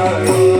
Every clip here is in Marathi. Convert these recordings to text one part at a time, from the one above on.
Hare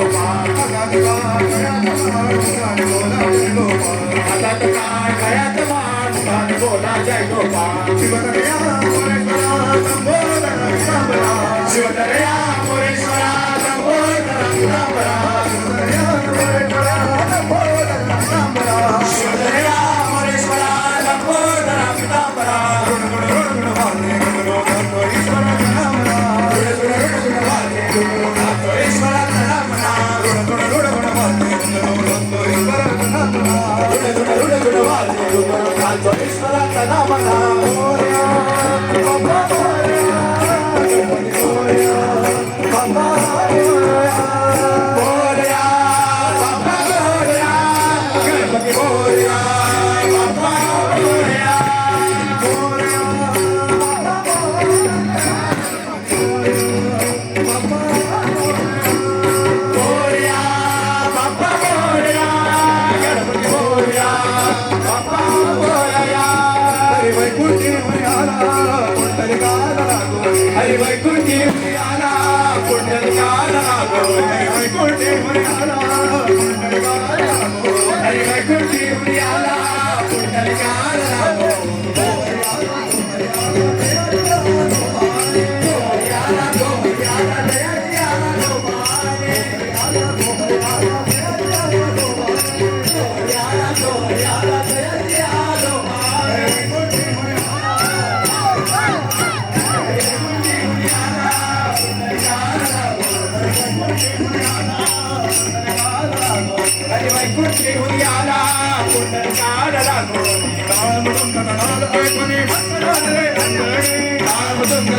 I'm Hare Krishna,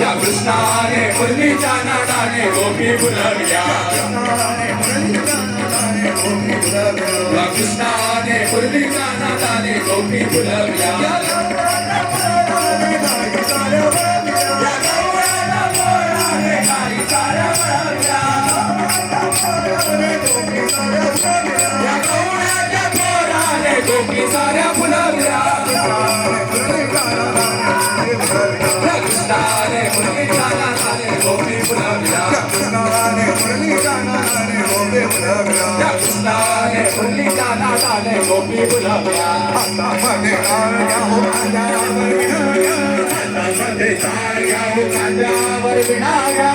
या कृष्णाने मुरलीच्या नादाने गोपी बुलवल्या या कृष्णाने मुरलीच्या नादाने गोपी बुलवल्या दाने फुल्ली दाना दाने गोपी गुलाब्या हातामध्ये काळ्यावर खांद्यावर विणाग्या हातामध्ये काळ्यावर खांद्यावर विणाग्या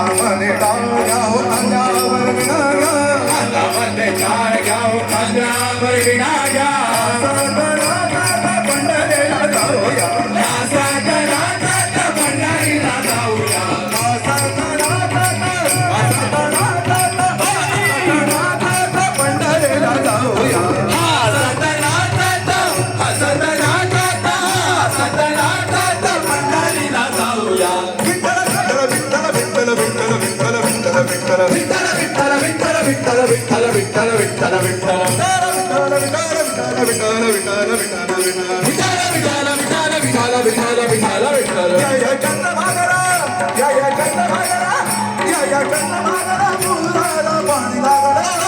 हातामध्ये काळ्यावर खांद्यावर विणाग्या हातामध्ये काळ्यावर खांद्यावर विणाग्या पंढरीला जाऊया Bangladesh.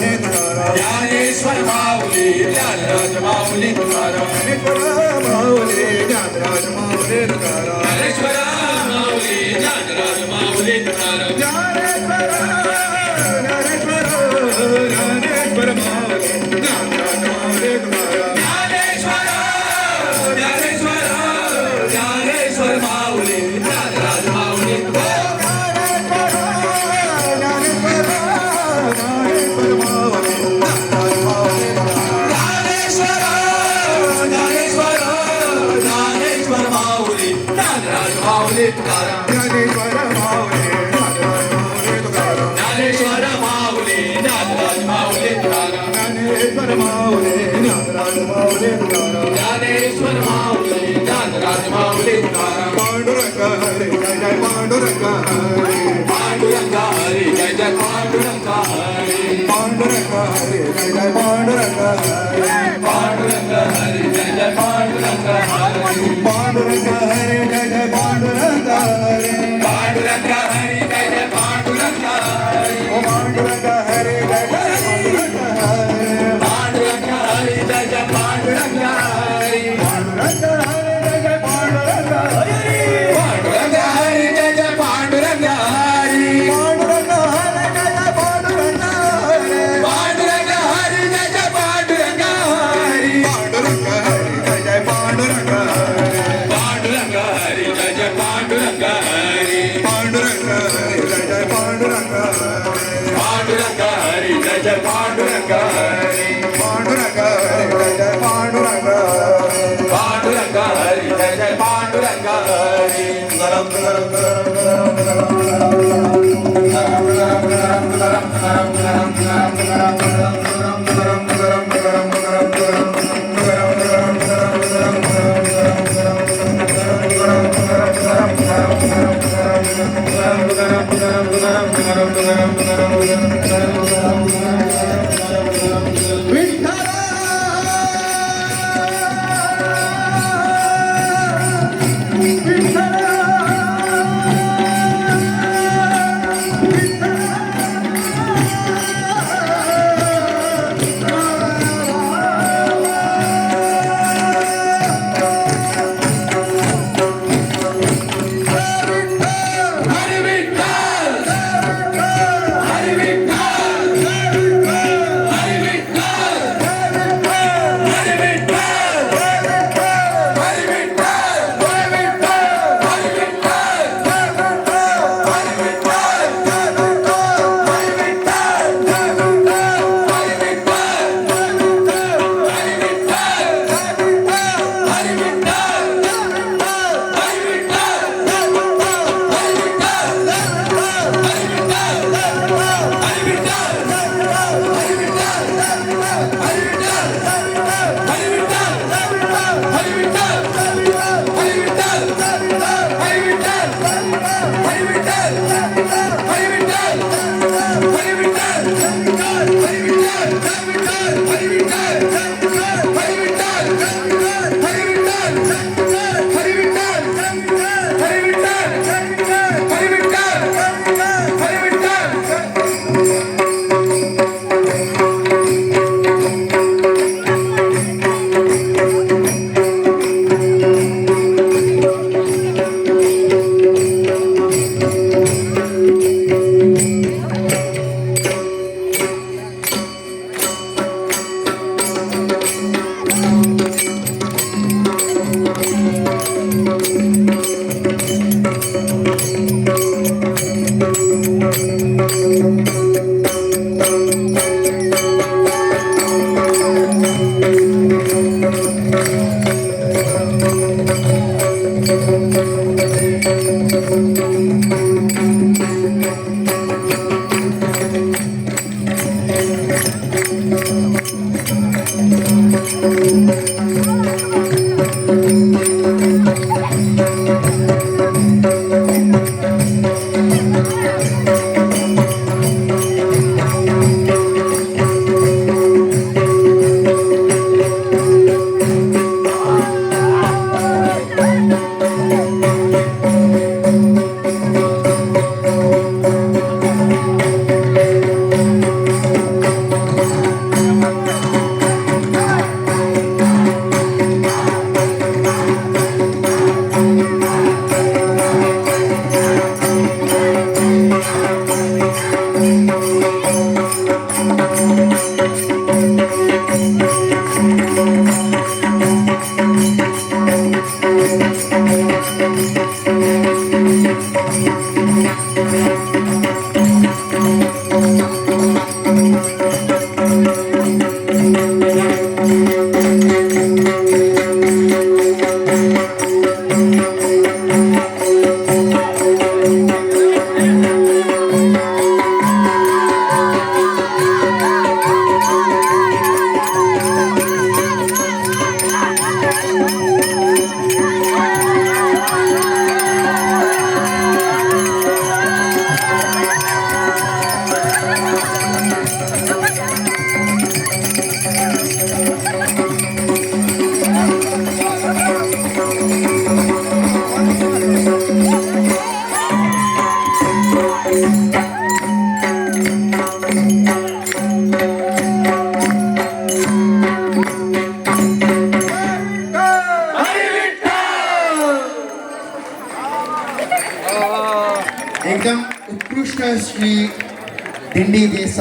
Dnyaneshwar Mauli Dnyanraj Mauli Mauli Dnyanraj Mauli Dnyaneshwar Mauli Dnyanraj Mauli Dnyaneshwar Goodbye. Panduranga Hari Jaya Panduranga Hari Gracias. Thank you.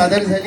del Señor.